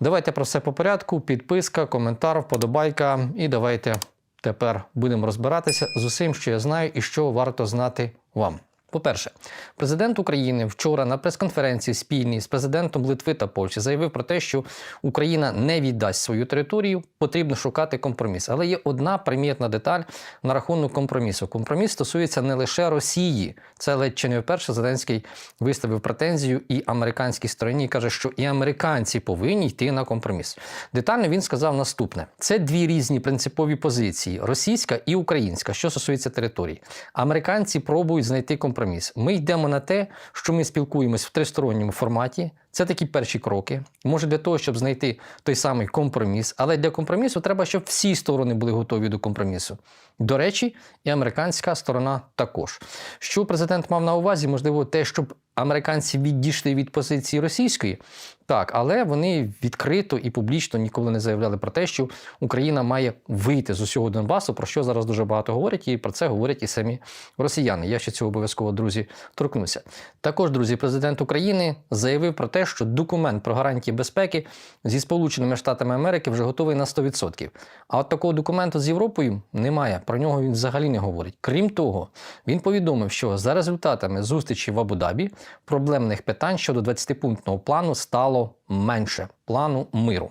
Давайте про все по порядку. Підписка, коментар, вподобайка. І давайте тепер будемо розбиратися з усім, що я знаю і що варто знати вам. По-перше, президент України вчора на прес-конференції спільній з президентом Литви та Польщі заявив про те, що Україна не віддасть свою територію, потрібно шукати компроміс. Але є одна примітна деталь на рахунок компромісу. Компроміс стосується не лише Росії. Це ледь чи не вперше Зеленський виставив претензію і американській стороні і каже, що і американці повинні йти на компроміс. Детально він сказав наступне: це дві різні принципові позиції: російська і українська, що стосується території. Американці пробують знайти компроміс. Ми йдемо на те, що ми спілкуємось в тристоронньому форматі. Це такі перші кроки. Може, для того, щоб знайти той самий компроміс, але для компромісу треба, щоб всі сторони були готові до компромісу. До речі, і американська сторона також. Що президент мав на увазі, можливо, те, щоб американці відійшли від позиції російської, так, але вони відкрито і публічно ніколи не заявляли про те, що Україна має вийти з усього Донбасу, про що зараз дуже багато говорять, і про це говорять і самі росіяни. Я ще цього обов'язково, друзі, торкнуся. Також, друзі, президент України заявив про те, що документ про гарантії безпеки зі Сполученими Штатами Америки вже готовий на 100%. А от такого документу з Європою немає. Про нього він взагалі не говорить. Крім того, він повідомив, що за результатами зустрічі в Абу-Дабі проблемних питань щодо 20-пунктного плану стало менше плану миру.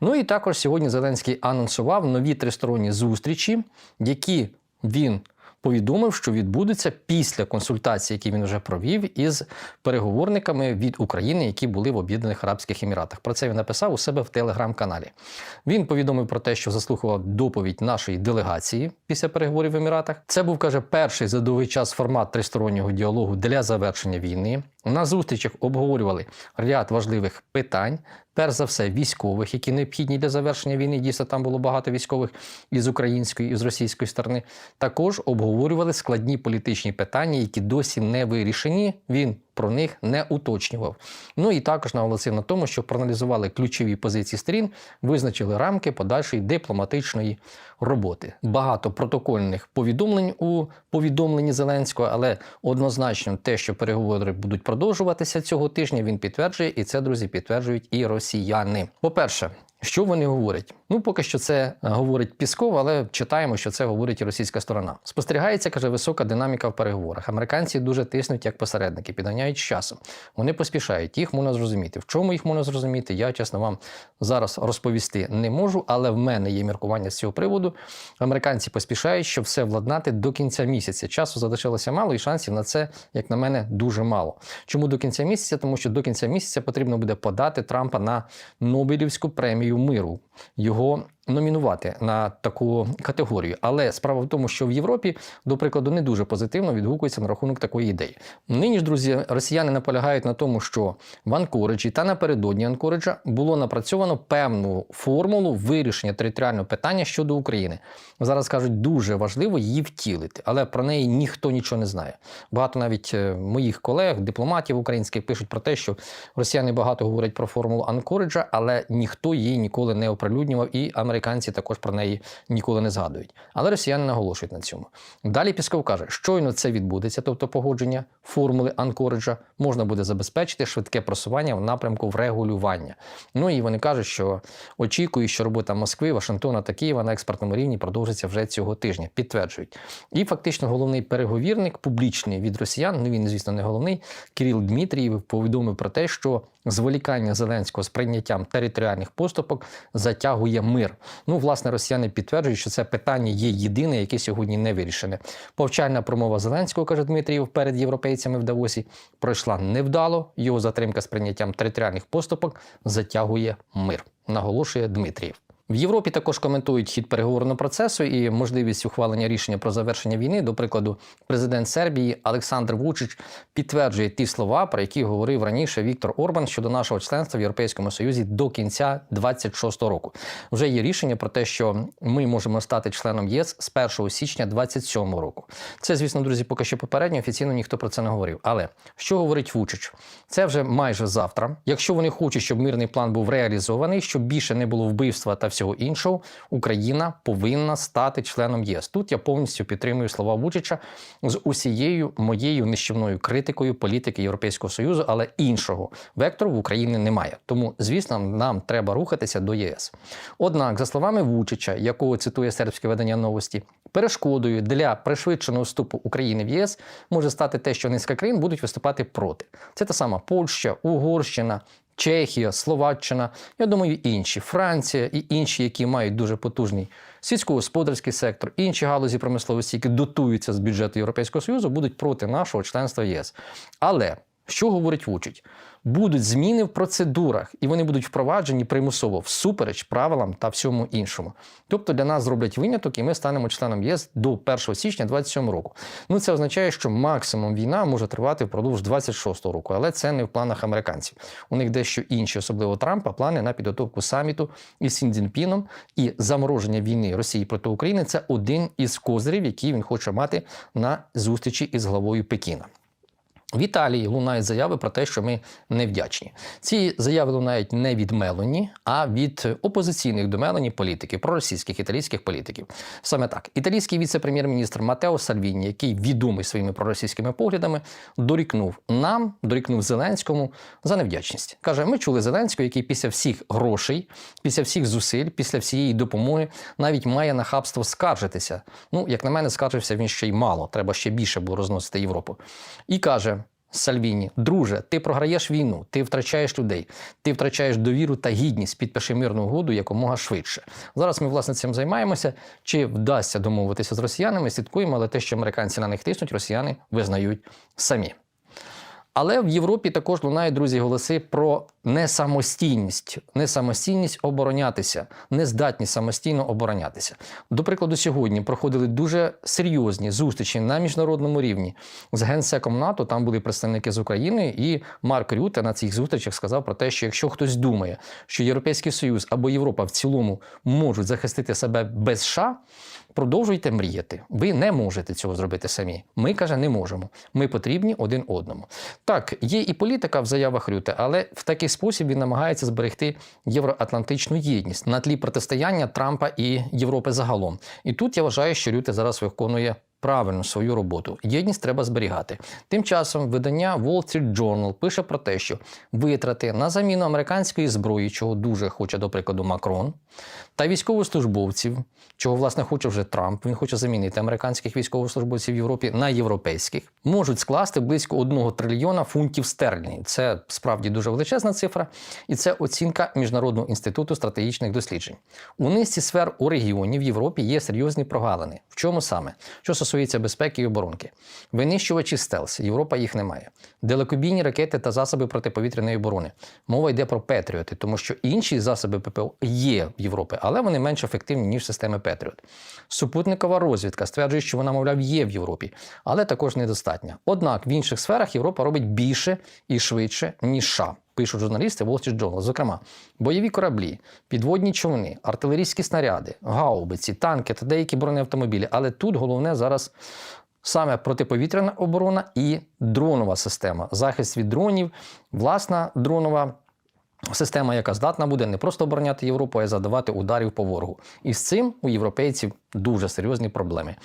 Ну і також сьогодні Зеленський анонсував нові тристоронні зустрічі, які він повідомив, що відбудуться після консультацій, які він вже провів із переговорниками від України, які були в Об'єднаних Арабських Еміратах. Про це він написав у себе в телеграм-каналі. Він повідомив про те, що заслухав доповідь нашої делегації після переговорів в Еміратах. Це був каже перший за довгий час формат тристороннього діалогу для завершення війни. На зустрічах обговорювали ряд важливих питань. Перш за все, військових, які необхідні для завершення війни. Дійсно, там було багато військових із української і з російської сторони. Також обговорювали складні політичні питання, які досі не вирішені. Він про них не уточнював. Ну і також наголосив на тому, що проаналізували ключові позиції сторін, визначили рамки подальшої дипломатичної роботи. Багато протокольних повідомлень у повідомленні Зеленського, але однозначно те, що переговори будуть продовжуватися цього тижня, він підтверджує, і це, друзі, підтверджують і росіяни. По-перше, що вони говорять? Ну, поки що це говорить Пісков, але читаємо, що це говорить і російська сторона. Спостерігається, каже, висока динаміка в переговорах. Американці дуже тиснуть як посередники, підганяють з часом. Вони поспішають, їх можна зрозуміти. В чому їх можна зрозуміти? Я чесно вам зараз розповісти не можу, але в мене є міркування з цього приводу. Американці поспішають, щоб все владнати до кінця місяця. Часу залишилося мало, і шансів на це, як на мене, дуже мало. Чому до кінця місяця? Тому що до кінця місяця потрібно буде подати Трампа на Нобелівську премію миру. Його номінувати на таку категорію. Але справа в тому, що в Європі, до прикладу, не дуже позитивно відгукується на рахунок такої ідеї. Нині ж, друзі, росіяни наполягають на тому, що в Анкориджі та напередодні Анкориджа було напрацьовано певну формулу вирішення територіального питання щодо України. Зараз кажуть, дуже важливо її втілити, але про неї ніхто нічого не знає. Багато навіть е, моїх колег, дипломатів українських пишуть про те, що росіяни багато говорять про формулу Анкориджа, але ніхто її ніколи не оприлюднював і американці також про неї ніколи не згадують. Але росіяни наголошують на цьому. Далі Пісков каже, щойно це відбудеться, тобто погодження формули Анкориджа, можна буде забезпечити швидке просування в напрямку врегулювання. Ну і вони кажуть, що очікують, що робота Москви, Вашингтона та Києва на експертному рівні продовжиться вже цього тижня. Підтверджують. І фактично головний переговірник публічний від росіян, ну він, звісно, не головний, Кирил Дмитрієв повідомив про те, що зволікання Зеленського з прийняттям територіальних поступок затягує мир. Ну, власне, росіяни підтверджують, що це питання є єдине, яке сьогодні не вирішене. Повчальна промова Зеленського, каже Дмитрієв, перед європейцями в Давосі пройшла невдало. Його затримка з прийняттям територіальних поступок затягує мир, наголошує Дмитрієв. В Європі також коментують хід переговорного процесу і можливість ухвалення рішення про завершення війни. До прикладу, президент Сербії Олександр Вучич підтверджує ті слова, про які говорив раніше Віктор Орбан щодо нашого членства в Європейському Союзі до кінця 26-го року. Вже є рішення про те, що ми можемо стати членом ЄС з 1 січня 27-го року. Це, звісно, друзі, поки що попередньо офіційно ніхто про це не говорив. Але що говорить Вучич? Це вже майже завтра. Якщо вони хочуть, щоб мирний план був реалізований, щоб більше не було вбивства та всього іншого, Україна повинна стати членом ЄС. Тут я повністю підтримую слова Вучича з усією моєю нищівною критикою політики Європейського союзу, але іншого вектору в Україні немає. Тому, звісно, нам треба рухатися до ЄС. Однак, за словами Вучича, якого цитує сербське видання новості, перешкодою для пришвидшеного вступу України в ЄС може стати те, що низка країн будуть виступати проти. Це та сама Польща, Угорщина. Чехія, Словаччина, я думаю, інші Франція і інші, які мають дуже потужний сільськогосподарський сектор, інші галузі промисловості, які дотуються з бюджету Європейського Союзу, будуть проти нашого членства ЄС. Але що говорить Вучить? Будуть зміни в процедурах, і вони будуть впроваджені примусово всупереч правилам та всьому іншому. Тобто для нас зроблять виняток, і ми станемо членом ЄС до 1 січня 2027 року. Ну це означає, що максимум війна може тривати впродовж 26 року, але це не в планах американців. У них дещо інші, особливо Трампа, плани на підготовку саміту із Сін Цзіньпіном і замороження війни Росії проти України. Це один із козирів, які він хоче мати на зустрічі із главою Пекіна. В Італії лунають заяви про те, що ми невдячні. Ці заяви лунають не від Мелоні, а від опозиційних до Мелоні політиків, проросійських італійських політиків. Саме так, італійський віце-прем'єр-міністр Матео Сальвіні, який відомий своїми проросійськими поглядами, дорікнув нам, дорікнув Зеленському за невдячність. Каже: ми чули Зеленського, який після всіх грошей, після всіх зусиль, після всієї допомоги навіть має нахабство скаржитися. Ну, як на мене, скаржився він ще й мало. Треба ще більше було розносити Європу. І каже. Сальвіні, друже, ти програєш війну, ти втрачаєш людей, ти втрачаєш довіру та гідність. Підпиши мирну угоду якомога швидше. Зараз ми власне цим займаємося. Чи вдасться домовитися з росіянами? Слідкуємо, але те, що американці на них тиснуть, росіяни визнають самі. Але в Європі також лунають друзі голоси про несамостійність, несамостійність оборонятися, нездатність самостійно оборонятися. До прикладу, сьогодні проходили дуже серйозні зустрічі на міжнародному рівні з генсеком НАТО. Там були представники з України, і Марк Рюте на цих зустрічах сказав про те, що якщо хтось думає, що Європейський Союз або Європа в цілому можуть захистити себе без США, продовжуйте мріяти. Ви не можете цього зробити самі. Ми каже, не можемо. Ми потрібні один одному. Так, є і політика в заявах Рюте, але в такий спосіб він намагається зберегти євроатлантичну єдність на тлі протистояння Трампа і Європи загалом. І тут я вважаю, що Рюте зараз виконує. Правильно свою роботу. Єдність треба зберігати. Тим часом видання Wall Street Journal пише про те, що витрати на заміну американської зброї, чого дуже хоче, до прикладу, Макрон, та військовослужбовців, чого власне хоче вже Трамп. Він хоче замінити американських військовослужбовців в Європі на європейських, можуть скласти близько 1 трильйона фунтів стерлінгів. Це справді дуже величезна цифра, і це оцінка Міжнародного інституту стратегічних досліджень. У низці сфер у регіоні в Європі є серйозні прогалини. Чому саме? Що стосується безпеки і оборонки, винищувачі стелс, Європа їх не має. Далекобійні ракети та засоби протиповітряної оборони. Мова йде про Петріоти, тому що інші засоби ППО є в Європі, але вони менш ефективні ніж системи Петріот. Супутникова розвідка стверджує, що вона, мовляв, є в Європі, але також недостатня. Однак в інших сферах Європа робить більше і швидше ніж США. Пишуть журналісти Wall Street Journal. Зокрема, бойові кораблі, підводні човни, артилерійські снаряди, гаубиці, танки та деякі бронеавтомобілі. Але тут головне зараз саме протиповітряна оборона і дронова система, захист від дронів, власна дронова. Система, яка здатна буде не просто обороняти Європу, а й задавати ударів по ворогу. І з цим у європейців дуже серйозні проблеми.